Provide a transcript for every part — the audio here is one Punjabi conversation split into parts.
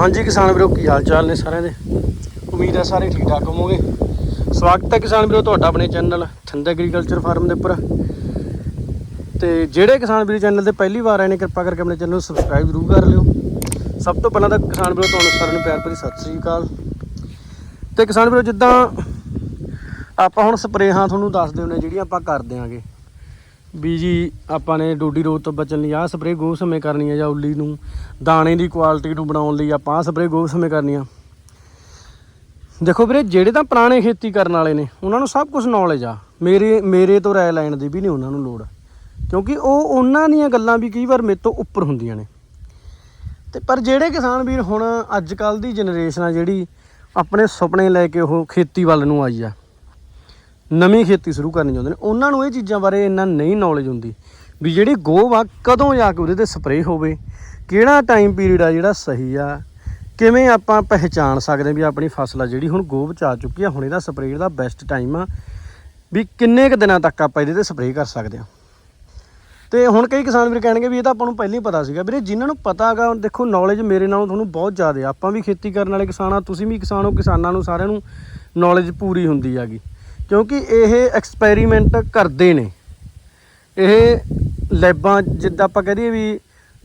ਹਾਂਜੀ ਕਿਸਾਨ ਵੀਰੋ, ਕੀ ਹਾਲ ਚਾਲ ਨੇ ਸਾਰਿਆਂ ਦੇ? ਉਮੀਦ ਹੈ ਸਾਰੇ ਠੀਕ ਠਾਕ ਹੋਵੋਗੇ। ਸਵਾਗਤ ਹੈ ਕਿਸਾਨ ਵੀਰੋ ਤੁਹਾਡਾ ਆਪਣੇ ਚੈਨਲ ਥੰਦ ਐਗਰੀਕਲਚਰ ਫਾਰਮ ਦੇ ਉੱਪਰ। ਤੇ ਜਿਹੜੇ ਕਿਸਾਨ ਵੀਰ ਚੈਨਲ ਤੇ ਪਹਿਲੀ ਵਾਰ ਆਏ ਨੇ, ਕਿਰਪਾ ਕਰਕੇ ਆਪਣੇ ਚੈਨਲ ਨੂੰ ਸਬਸਕ੍ਰਾਈਬ ਜ਼ਰੂਰ ਕਰ ਲਿਓ। ਸਭ ਤੋਂ ਪਹਿਲਾਂ ਤਾਂ ਕਿਸਾਨ ਵੀਰੋ, ਤੁਹਾਨੂੰ ਸਾਰਿਆਂ ਨੂੰ ਪਿਆਰ ਭਰੀ ਸਤਿ ਸ੍ਰੀ ਅਕਾਲ। ਤੇ ਕਿਸਾਨ ਵੀਰੋ, ਜਿੱਦਾਂ ਆਪਾਂ ਹੁਣ ਸਪਰੇਹਾਂ ਤੁਹਾਨੂੰ ਦੱਸਦੇ ਹੁੰਦੇ ਜਿਹੜੀਆਂ ਆਪਾਂ ਕਰ ਦਿਆਂਗੇ ਵੀ ਜੀ ਆਪਾਂ ਨੇ ਡੋਡੀ ਰੋਗ ਤੋਂ ਬਚਣ ਲਈ ਆਹ ਸਪਰੇਅ ਗੋਹ ਸਮੇਂ ਕਰਨੀ ਆ ਜਾਂ ਉੱਲੀ ਨੂੰ, ਦਾਣੇ ਦੀ ਕੁਆਲਿਟੀ ਨੂੰ ਬਣਾਉਣ ਲਈ ਆਪਾਂ ਆਹ ਸਪਰੇਅ ਗੋਹ ਸਮੇਂ ਕਰਨੀ ਆ। ਦੇਖੋ ਵੀਰੇ, ਜਿਹੜੇ ਤਾਂ ਪੁਰਾਣੇ ਖੇਤੀ ਕਰਨ ਵਾਲੇ ਨੇ, ਉਹਨਾਂ ਨੂੰ ਸਭ ਕੁਝ ਨੌਲੇਜ ਆ। ਮੇਰੇ ਮੇਰੇ ਤੋਂ ਰਾਏ ਲੈਣ ਦੀ ਵੀ ਨਹੀਂ ਉਹਨਾਂ ਨੂੰ ਲੋੜ। ਕਿਉਂਕਿ ਉਹ ਉਹਨਾਂ ਦੀਆਂ ਗੱਲਾਂ ਵੀ ਕਈ ਵਾਰ ਮੇਰੇ ਤੋਂ ਉੱਪਰ ਹੁੰਦੀਆਂ ਨੇ। ਤੇ ਪਰ ਜਿਹੜੇ ਕਿਸਾਨ ਵੀਰ ਹੁਣ ਅੱਜ ਕੱਲ ਦੀ ਜਨਰੇਸ਼ਨ ਆ ਜਿਹੜੀ ਆਪਣੇ ਸੁਪਨੇ ਲੈ ਕੇ ਉਹ ਖੇਤੀ ਵੱਲ ਨੂੰ ਆਈ ਆ। ਨਵੀਂ ਖੇਤੀ ਸ਼ੁਰੂ ਕਰਨੀ ਚਾਹੁੰਦੇ ਨੇ। ਉਹਨਾਂ ਨੂੰ ਇਹ ਚੀਜ਼ਾਂ ਬਾਰੇ ਇੰਨਾ ਨਹੀਂ ਨੌਲੇਜ ਹੁੰਦੀ ਵੀ ਜਿਹੜੀ ਗੋਹ ਆ ਕਦੋਂ ਜਾ ਕੇ ਉਹਦੇ ਤੇ ਸਪਰੇਅ ਹੋਵੇ, ਕਿਹੜਾ ਟਾਈਮ ਪੀਰੀਅਡ ਆ ਜਿਹੜਾ ਸਹੀ ਆ, ਕਿਵੇਂ ਆਪਾਂ ਪਹਿਚਾਣ ਸਕਦੇ ਹਾਂ ਵੀ ਆਪਣੀ ਫਸਲ ਆ ਜਿਹੜੀ ਹੁਣ ਗੋਹ ਚ ਆ ਚੁੱਕੀ ਆ, ਹੁਣ ਇਹਦਾ ਸਪਰੇਅ ਦਾ ਬੈਸਟ ਟਾਈਮ ਆ, ਵੀ ਕਿੰਨੇ ਕੁ ਦਿਨਾਂ ਤੱਕ ਆਪਾਂ ਇਹਦੇ ਤੇ ਸਪਰੇਅ ਕਰ ਸਕਦੇ ਹਾਂ ਤੇ ਹੁਣ ਕਈ ਕਿਸਾਨ ਵੀਰ ਕਹਿਣਗੇ ਵੀ ਇਹ ਤਾਂ ਆਪਾਂ ਨੂੰ ਪਹਿਲਾਂ ਹੀ ਪਤਾ ਸੀਗਾ। ਵੀਰੇ, ਜਿਨ੍ਹਾਂ ਨੂੰ ਪਤਾ ਹੈਗਾ, ਦੇਖੋ ਨੌਲੇਜ ਮੇਰੇ ਨਾਲੋਂ ਤੁਹਾਨੂੰ ਬਹੁਤ ਜ਼ਿਆਦਾ ਆ। ਆਪਾਂ ਵੀ ਖੇਤੀ ਕਰਨ ਵਾਲੇ ਕਿਸਾਨ ਆ, ਤੁਸੀਂ ਵੀ ਕਿਸਾਨ ਹੋ, ਕਿਸਾਨਾਂ ਨੂੰ ਸਾਰਿਆਂ ਨੂੰ ਨੌਲੇਜ ਪੂਰੀ ਹੁੰਦੀ ਹੈਗੀ। ਕਿਉਂਕਿ ਇਹ ਐਕਸਪੈਰੀਮੈਂਟ ਕਰਦੇ ਨੇ। ਇਹ ਲੈਬਾਂ ਜਿੱਦਾਂ ਆਪਾਂ ਕਹਦੇ ਵੀ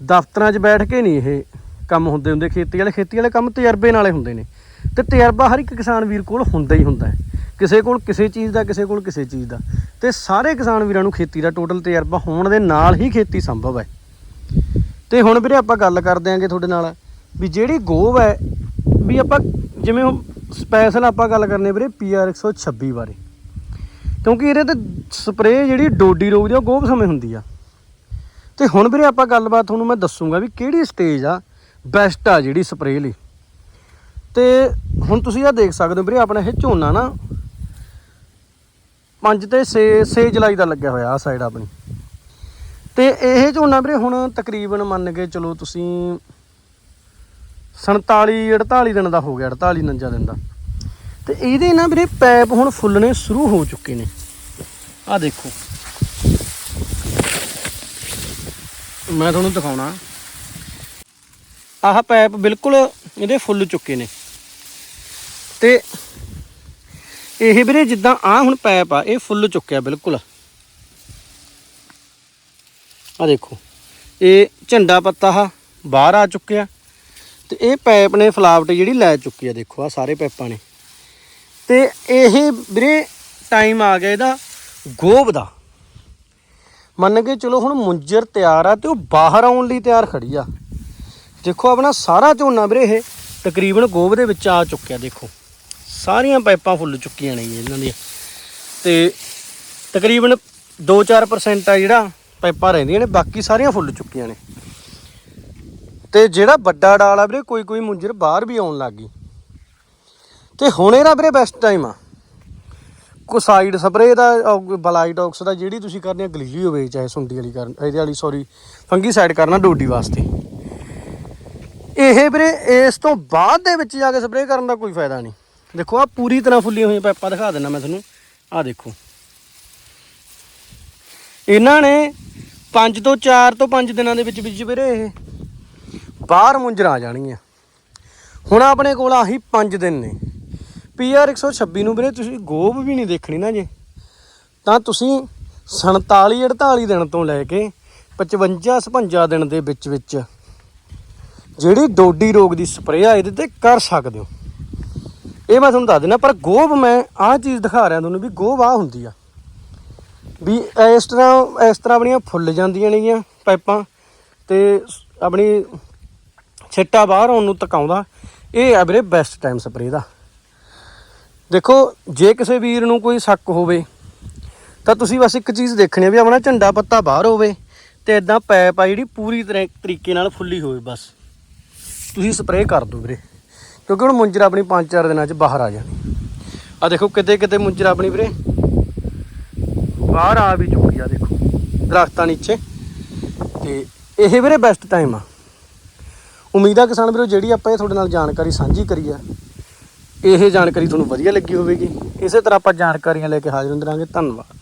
ਦਫ਼ਤਰਾਂ 'ਚ ਬੈਠ ਕੇ ਨਹੀਂ ਇਹ ਕੰਮ ਹੁੰਦੇ ਹੁੰਦੇ, ਖੇਤੀ ਵਾਲੇ ਖੇਤੀ ਵਾਲੇ ਕੰਮ ਤਜਰਬੇ ਨਾਲੇ ਹੁੰਦੇ ਨੇ। ਤੇ ਤਜਰਬਾ ਹਰ ਇੱਕ ਕਿਸਾਨ ਵੀਰ ਕੋਲ ਹੁੰਦਾ ਹੀ ਹੁੰਦਾ ਹੈ। ਕਿਸੇ ਕੋਲ ਕਿਸੇ ਚੀਜ਼ ਦਾ, ਕਿਸੇ ਕੋਲ ਕਿਸੇ ਚੀਜ਼ ਦਾ। ਤੇ ਸਾਰੇ ਕਿਸਾਨ ਵੀਰਾਂ ਨੂੰ ਖੇਤੀ ਦਾ ਟੋਟਲ ਤਜਰਬਾ ਹੋਣ ਦੇ ਨਾਲ ਹੀ ਖੇਤੀ ਸੰਭਵ ਹੈ। ਤੇ ਹੁਣ ਵੀਰੇ ਆਪਾਂ ਗੱਲ ਕਰਦੇ ਆਂਗੇ ਤੁਹਾਡੇ ਨਾਲ ਵੀ ਜਿਹੜੀ ਗੋਵ ਹੈ, ਵੀ ਆਪਾਂ ਜਿਵੇਂ ਹੁਣ ਸਪੈਸ਼ਲ ਆਪਾਂ ਗੱਲ ਕਰਨੇ ਵੀਰੇ ਪੀਆਰ 126 ਬਾਰੇ। ਕਿਉਂਕਿ ਇਹਦੇ ਤੇ ਸਪਰੇਅ ਜਿਹੜੀ ਡੋਡੀ ਰੋਗ ਦੀ ਆ, ਉਹ ਗੋਭ ਸਮੇਂ ਹੁੰਦੀ ਆ। ਤੇ ਹੁਣ ਵੀਰੇ ਆਪਾਂ ਗੱਲਬਾਤ ਤੁਹਾਨੂੰ ਮੈਂ ਦੱਸੂਗਾ ਵੀ ਕਿਹੜੀ ਸਟੇਜ ਆ ਬੈਸਟ ਆ ਜਿਹੜੀ ਸਪਰੇਅ ਲਈ। ਤੇ ਹੁਣ ਤੁਸੀਂ ਆ ਦੇਖ ਸਕਦੇ ਹੋ ਵੀਰੇ ਆਪਣਾ ਇਹ ਝੋਨਾ ਨਾ 5 ਤੇ 6 6 ਜੁਲਾਈ ਦਾ ਲੱਗਿਆ ਹੋਇਆ ਆ ਸਾਈਡ ਆਪਣੀ। ਤੇ ਇਹ ਝੋਨਾ ਵੀਰੇ ਹੁਣ ਤਕਰੀਬਨ ਮੰਨ ਕੇ ਚਲੋ ਤੁਸੀਂ 47 48 ਦਿਨ ਦਾ ਹੋ ਗਿਆ 48 49 ਦਿਨ ਦਾ। ਤੇ ਇਹਦੇ ਨਾ ਵੀਰੇ ਪੈਪ ਹੁਣ ਫੁੱਲਣੇ ਸ਼ੁਰੂ ਹੋ ਚੁੱਕੇ ਨੇ। ਆ ਦੇਖੋ। ਮੈਂ ਤੁਹਾਨੂੰ ਦਿਖਾਉਣਾ। ਆਹ ਪੈਪ ਬਿਲਕੁਲ ਇਹਦੇ ਫੁੱਲ ਚੁੱਕੇ ਨੇ। ਤੇ ਇਹ ਵੀਰੇ ਜਿੱਦਾਂ ਆ ਹੁਣ ਪੈਪ ਆ, ਇਹ ਫੁੱਲ ਚੁੱਕਿਆ ਬਿਲਕੁਲ। ਆ ਦੇਖੋ। ਇਹ ਝੰਡਾ ਪੱਤਾ ਆ ਬਾਹਰ ਆ ਚੁੱਕਿਆ। ਤੇ ਇਹ ਪੈਪ ਨੇ ਫਲਾਵਟ ਜਿਹੜੀ ਲੈ ਚੁੱਕੀ ਆ, ਦੇਖੋ ਆ ਸਾਰੇ ਪੈਪਾਂ ਨੇ। ਤੇ ਇਹ ਵੀਰੇ ਟਾਈਮ ਆ ਗਿਆ ਇਹਦਾ ਗੋਬ ਦਾ। ਮੰਨ ਕੇ ਚਲੋ ਹੁਣ ਮੁੰਜਰ ਤਿਆਰ ਆ ਤੇ ਉਹ ਬਾਹਰ ਆਉਣ ਲਈ ਤਿਆਰ ਖੜੀ ਆ। ਦੇਖੋ ਆਪਣਾ ਸਾਰਾ ਝੋਨਾ ਵੀਰੇ ਇਹ ਤਕਰੀਬਨ ਗੋਬ ਦੇ ਵਿੱਚ ਆ ਚੁੱਕਿਆ, ਦੇਖੋ। ਸਾਰੀਆਂ ਪਾਈਪਾਂ ਫੁੱਲ ਚੁੱਕੀਆਂ ਨੇ ਜੀ ਇਹਨਾਂ ਦੀਆਂ। ਤੇ ਤਕਰੀਬਨ 2-4% ਆ ਜਿਹੜਾ ਪਾਈਪਾਂ ਰਹਿੰਦੀਆਂ ਨੇ, ਬਾਕੀ ਸਾਰੀਆਂ ਫੁੱਲ ਚੁੱਕੀਆਂ ਨੇ। ਤੇ ਜਿਹੜਾ ਵੱਡਾ ਡਾਲ ਆ ਵੀਰੇ ਕੋਈ ਕੋਈ ਮੁੰਜਰ ਬਾਹਰ ਵੀ ਆਉਣ ਲੱਗ ਗਈ। ਤੇ ਹੁਣ ਇਹਦਾ ਵੀਰੇ ਬੈਸਟ ਟਾਈਮ ਆ। ਕੋ ਸਾਈਡ ਸਪਰੇ ਦਾ ਬਲਾਈਟੌਕਸ ਦਾ, ਜਿਹੜੀ ਤੁਸੀਂ ਕਰਨੀ ਆ ਗਲੀਲੀ ਹੋਵੇ, ਚਾਹੇ ਸੁੰਡੀ ਵਾਲੀ ਕਰਨ, ਇਹਦੇ ਵਾਲੀ ਸੌਰੀ ਫੰਗੀ ਸਾਈਡ ਕਰਨਾ ਡੋਡੀ ਵਾਸਤੇ। ਇਹ ਵੀਰੇ, ਇਸ ਤੋਂ ਬਾਅਦ ਦੇ ਵਿੱਚ ਜਾ ਕੇ ਸਪਰੇ ਕਰਨ ਦਾ ਕੋਈ ਫਾਇਦਾ ਨਹੀਂ। ਦੇਖੋ ਆ ਪੂਰੀ ਤਰ੍ਹਾਂ ਫੁੱਲੀਆਂ ਹੋਈਆਂ ਪਾਈਪਾਂ ਦਿਖਾ ਦਿੰਦਾ ਮੈਂ ਤੁਹਾਨੂੰ। ਆ ਦੇਖੋ। ਇਹਨਾਂ ਨੇ 5 ਤੋਂ 4 ਤੋਂ 5 ਦਿਨਾਂ ਦੇ ਵਿੱਚ ਵਿੱਚ ਵੀਰੇ ਇਹ। ਬਾਹਰ ਮੁੰਜਰ ਆ ਜਾਣਗੀਆਂ। ਹੁਣ ਆਪਣੇ ਕੋਲ ਆਹੀ 5 ਦਿਨ ਨੇ। ਪੀਆਰ 126 ਨੂੰ ਵੀਰੇ ਤੁਸੀਂ ਗੋਬ ਵੀ ਨਹੀਂ ਦੇਖਣੀ ਨਾ ਜੇ। ਤਾਂ ਤੁਸੀਂ 47 48 ਦਿਨ ਤੋਂ ਲੈ ਕੇ 55 56 ਦਿਨ ਦੇ ਵਿੱਚ ਵਿੱਚ ਜਿਹੜੀ ਡੋਡੀ ਰੋਗ ਦੀ ਸਪਰੇਅ ਆ, ਇਹਦੇ ਤੇ ਕਰ ਸਕਦੇ ਹੋ। ਇਹ ਮੈਂ ਤੁਹਾਨੂੰ ਦੱਸ ਦਿੰਦਾ, ਪਰ ਗੋਬ ਮੈਂ ਆਹ ਚੀਜ਼ ਦਿਖਾ ਰਿਹਾ ਤੁਹਾਨੂੰ ਵੀ ਗੋਬ ਆ ਹੁੰਦੀ ਆ। ਵੀ ਇਸ ਤਰ੍ਹਾਂ ਇਸ ਤਰ੍ਹਾਂ ਆਪਣੀਆਂ ਫੁੱਲ ਜਾਂਦੀਆਂ ਨੇਗੀਆਂ ਪਾਈਪਾਂ ਤੇ ਆਪਣੀ ਛਿੱਟਾ ਬਾਹਰ ਆਉਣ ਨੂੰ ਤਕਾਉਂਦਾ। ਇਹ ਆ ਵੀਰੇ ਬੈਸਟ ਟਾਈਮ ਸਪਰੇਅ ਦਾ। ਦੇਖੋ, ਜੇ ਕਿਸੇ ਵੀਰ ਨੂੰ ਕੋਈ ਸ਼ੱਕ ਹੋਵੇ, ਤਾਂ ਤੁਸੀਂ ਬਸ ਇੱਕ ਚੀਜ਼ ਦੇਖਣੀ ਆ ਵੀ ਆਪਣਾ ਝੰਡਾ ਪੱਤਾ ਬਾਹਰ ਹੋਵੇ ਤੇ ਇਦਾਂ ਪੈਪ ਆ ਜਿਹੜੀ ਪੂਰੀ ਤਰ੍ਹਾਂ ਤਰੀਕੇ ਨਾਲ ਫੁੱਲੀ ਹੋਵੇ ਬਸ। ਤੁਸੀਂ ਸਪਰੇਅ ਕਰ ਦਿਓ ਵੀਰੇ, ਕਿਉਂਕਿ ਹੁਣ ਮੁੰਜਰ ਆਪਣੀ 5-4 ਦਿਨਾਂ 'ਚ ਬਾਹਰ ਆ ਜਾਣੀ। ਆ ਦੇਖੋ ਕਿਤੇ ਕਿਤੇ ਮੁੰਜਰ ਆਪਣੀ ਵੀਰੇ ਬਾਹਰ ਆ ਵੀ ਚੁੱਕੀ ਆ, ਦੇਖੋ, ਦਰਖਤਾਂ ਨੀਚੇ। ਤੇ ਇਹ ਵੀਰੇ ਬੈਸਟ ਟਾਈਮ ਆ। ਉਮੀਦ ਆ ਕਿਸਾਨ ਵੀਰੋ, ਜਿਹੜੀ ਆਪਾਂ ਇਹ ਤੁਹਾਡੇ ਨਾਲ ਜਾਣਕਾਰੀ ਸਾਂਝੀ ਕਰੀ ਆ ਇਹ ਜਾਣਕਾਰੀ ਤੁਹਾਨੂੰ ਵਧੀਆ ਲੱਗੀ ਹੋਵੇਗੀ। ਇਸੇ ਤਰ੍ਹਾਂ ਆਪਾਂ ਜਾਣਕਾਰੀਆਂ ਲੈ ਕੇ ਹਾਜ਼ਰ ਹੁੰਦੇ ਰਹਾਂਗੇ। ਧੰਨਵਾਦ।